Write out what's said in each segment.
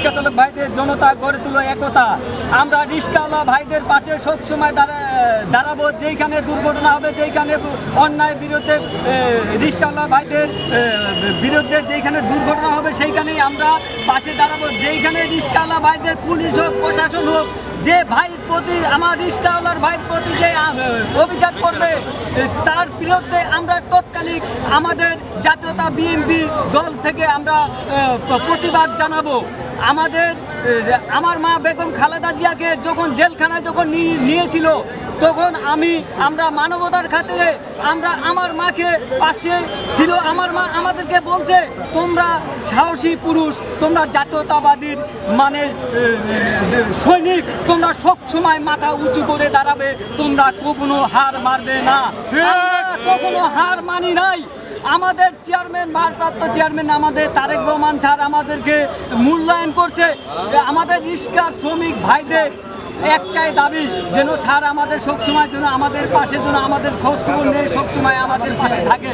রিক্সা ভাইদের জনতা গড়ে তুলো একতা। আমরা রিক্সাওয়ালা ভাইদের পাশে সবসময় দাঁড়া দাঁড়াবো যেইখানে দুর্ঘটনা হবে যেইখানে অন্যায় বিরুদ্ধে রিক্সাওয়ালা ভাইদের বিরুদ্ধে যেইখানে দুর্ঘটনা হবে সেইখানেই আমরা পাশে দাঁড়াবো। যেইখানে রিক্সাওয়ালা ভাইদের পুলিশ হোক প্রশাসন হোক যে ভাই প্রতি আমার রিক্সাওয়ালার ভাই প্রতি যে আ, অভিযান করবে তার বিরুদ্ধে আমরা তৎকালীন আমাদের জাতীয়তা বিএনপি দল থেকে আমরা প্রতিবাদ জানাব। আমাদের আমার মা বেগম খালেদা জিয়াকে যখন জেলখানায় যখন নিয়ে- নিয়েছিল তখন আমি আমরা মানবতার খাতিরে আমরা আমার মাকে পাশে ছিল। আমার মা আমাদেরকে বলছে তোমরা সাহসী পুরুষ তোমরা জাতীয়তাবাদীর মানে সৈনিক তোমরা সব সময় মাথা উঁচু করে দাঁড়াবে তোমরা কখনো হার মারবে না। কখনো হার মানি নাই। আমাদের চেয়ারম্যান ভারপ্রাপ্ত চেয়ারম্যান আমাদের তারেক রহমান স্যার আমাদেরকে মূল্যায়ন করছে। আমাদের ইস্কার শ্রমিক ভাইদের একটাই দাবি, যেন স্যার আমাদের সবসময় যেন আমাদের পাশে যেন আমাদের খোঁজখবর নেই সবসময় আমাদের পাশে থাকে।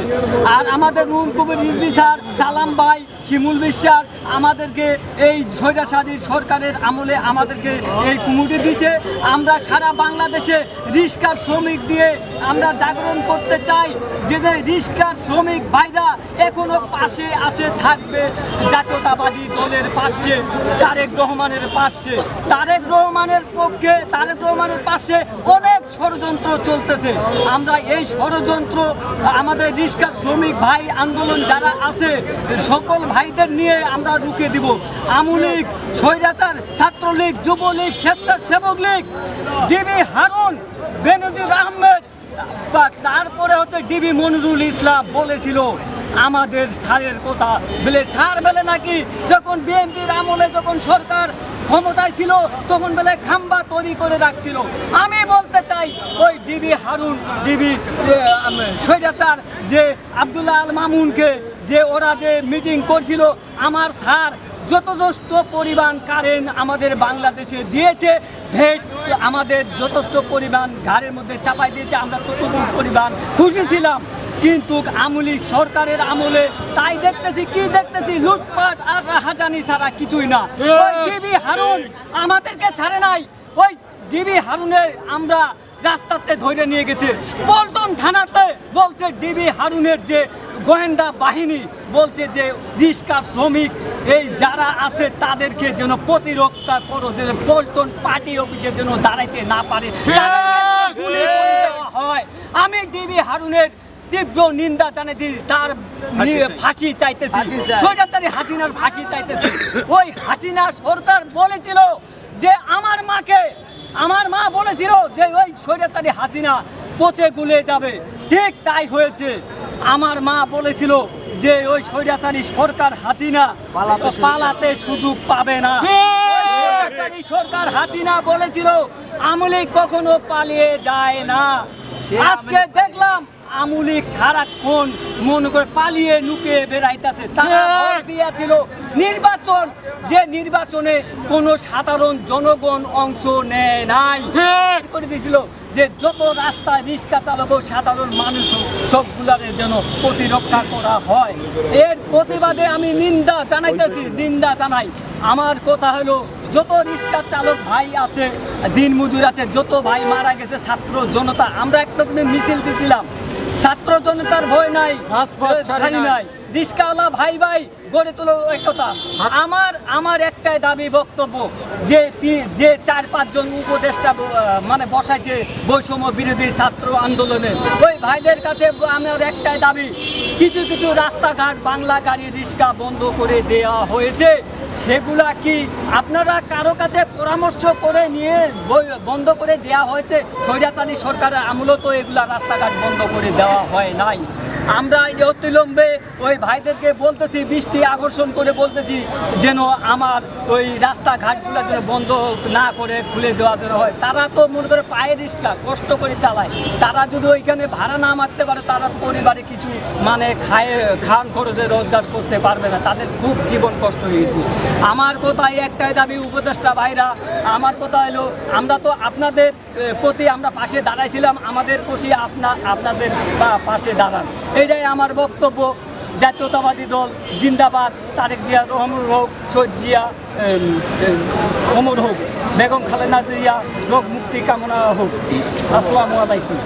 আর আমাদের রুল কবির রিজভি স্যার সালাম ভাই শিমুল বিশ্বাস আমাদেরকে এই স্বৈরাচারী সরকারের আমলে আমাদেরকে এই কুমুটি দিচ্ছে আমরা সারা বাংলাদেশে রিস্কার শ্রমিক দিয়ে আমরা জাগরণ করতে চাই যে রিস্কার শ্রমিক ভাইরা এখনও পাশে আছে, থাকবে। জাতীয়তাবাদী দলের পাশে, তারেক রহমানের পাশে। তারেক রহমানের পক্ষে, তারেক রহমানের পাশে অনেক ষড়যন্ত্র চলতেছে। আমরা এই ষড়যন্ত্র, আমাদের রিস্কার শ্রমিক ভাই আন্দোলন যারা আছে, সকল ভাইদের নিয়ে আমরা রুখে দিব। আমুলীগ স্বৈরাচার, ছাত্রলীগ, যুবলীগ, স্বেচ্ছাসেবক লীগ, ডিবি হারুন, বেনজির আহমেদ, বা তারপরে হচ্ছে ডিবি মনিরুল ইসলাম বলেছিল, আমাদের স্যারের কথা। বলে স্যার বলে নাকি? যখন বিএনপির আমলে যখন সরকার ক্ষমতায় ছিল, তখন বেলে খাম্বা তৈরি করে রাখছিল। আমি বলতে চাই, ওই ডিবি হারুন, ডিবি স্বৈরাচার যে আবদুল্লাহ আল মামুনকে যে ওরা যে মিটিং করছিল আমার স্যার যথেষ্ট পরিমাণ কারেন্ট আমাদের বাংলাদেশে দিয়েছে ভেট আমাদের যথেষ্ট পরিমাণ ঘাড়ের মধ্যে চাপাই দিয়েছে আমরা ততটুকু পরিমাণ খুশি ছিলাম। কিন্তু আমলি সরকারের আমলে তাই দেখতেছি কি দেখতেছি? লুটপাট আর রাহাজানি ছাড়া কিছুই না। ডিবি হারুন আমাদেরকে ছাড়ে নাই। ওই ডিবি হারুনের আমরা রাস্তাতে ধরে নিয়ে গেছে। পল্টন থানাতে বলছে ডিবি হারুনের যে গোয়েন্দা বাহিনী বলছে যে রিস্কার শ্রমিক এই যারা আছে তাদেরকে যেন প্রতিরক্ষা করো যে পল্টন পার্টি অফিসে যেন দাঁড়াইতে না পারে। হয়। আমি ডিবি হারুনের তীব্র নিন্দা জানাইছি তার ফাঁসি চাইতেছি। চাই। হাসিনার ফাঁসি চাইতেছি। ওই হাসিনা সরকার বলেছিল যে আমার মাকে আমার মা বলেছিল যে ওই স্বৈরাচারী হাসিনা পচে গুলে যাবে। ঠিক তাই হয়েছে। আমার মা বলেছিল যে ওই স্বৈরাচারী সরকার হাসিনা পালাতে সুযোগ পালাতে সুযোগ পাবে। না। সরকার হাসিনা বলেছিল আমলিক কখনো পালিয়ে যায় না। আজকে দেখলাম আমুলিক সারাক্ষণ মনে করে পালিয়ে লুকিয়ে বেড়াইতেছে। তারা দিয়েছিল। নির্বাচন যে নির্বাচনে কোনো সাধারণ জনগণ অংশ নেয় নাই। করে দিয়েছিল। যে যত রাস্তায় রিক্সা চালকও সাধারণ মানুষ সবগুলার যেন প্রতিরক্ষা করা হয়। এর প্রতিবাদে আমি নিন্দা জানাইতেছি, নিন্দা জানাই। আমার কথা হলো, যত রিক্সা চালক ভাই আছে, দিনমজুর আছে, যত ভাই মারা গেছে, ছাত্র জনতা, আমরা একটা মিছিল দিছিলাম। ছাত্র জনতার ভয় নাই ছাড়ি নাই। রিক্সাওয়ালা ভাই ভাই গড়ে তোলো একতা। আমার আমার একটাই দাবি বক্তব্য যে যে চার পাঁচজন উপদেষ্টা মানে বসাইছে বৈষম্য বিরোধী ছাত্র আন্দোলনে। ওই ভাইদের কাছে আমার একটাই দাবি কিছু কিছু রাস্তাঘাট বাংলা গাড়ি রিক্সা বন্ধ করে দেওয়া হয়েছে। সেগুলা কি আপনারা কারও কাছে পরামর্শ করে নিয়ে বন্ধ করে দেওয়া হয়েছে? স্বৈরাচারী সরকারের আমূলত এগুলা রাস্তাঘাট বন্ধ করে দেওয়া হয় নাই। আমরা অতিলম্বে ওই ভাইদেরকে বলতেছি, বৃষ্টি আকর্ষণ করে বলতেছি, যেন আমার ওই রাস্তাঘাটগুলো যেন বন্ধ না করে, খুলে দেওয়া যেন হয়। তারা তো মনে করে পায়ে রিক্সা কষ্ট করে চালায়। তারা যদি ওইখানে ভাড়া না মারতে পারে, তারা পরিবারে কিছু মানে খায়, খান খরচে রোজগার করতে পারবে না। তাদের খুব জীবন কষ্ট হয়েছে। আমার কথা এই একটাই দাবি, উপদেষ্টা ভাইরা, আমার কথা হলো, আমরা তো আপনাদের প্রতি আমরা পাশে দাঁড়াইছিলাম, আমাদের খুশি আপনা, আপনাদের পাশে দাঁড়ান। এটাই আমার বক্তব্য। জাতীয়তাবাদী দল জিন্দাবাদ, তারেক জিয়া রহমুর হোক, শহীদ জিয়া অমর হোক, বেগম খালেদা জিয়া, রোগ মুক্তি কামনা হোক। আসসালামু আলাইকুম।